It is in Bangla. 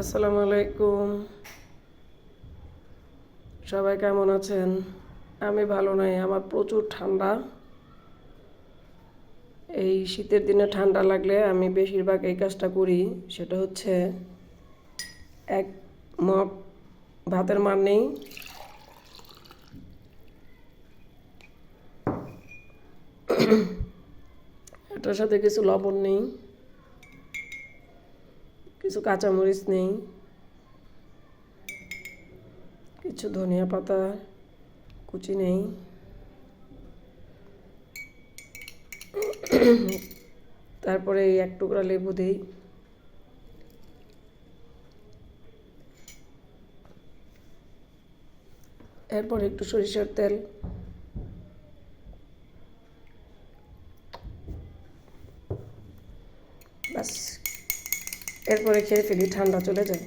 আসসালামু আলাইকুম। সবাই কেমন আছেন? আমি ভালো নাই, আমার প্রচুর ঠান্ডা। এই শীতের দিনে ঠান্ডা লাগলে আমি বেশিরভাগ এই কাজটা করি, সেটা হচ্ছে এক মগ ভাতের মান নেই এটার সাথে কিছু লবণ নেই। কিছু কাঁচামরিচ নেই, কিছু ধনিয়া পাতা, কুচি নেই। তারপরে এই এক টুকরা লেবু দিই। এরপর একটু সরিষার তেল। ব্যাস। এরপরে খেয়ে ফেলি ঠান্ডা চলে যায়।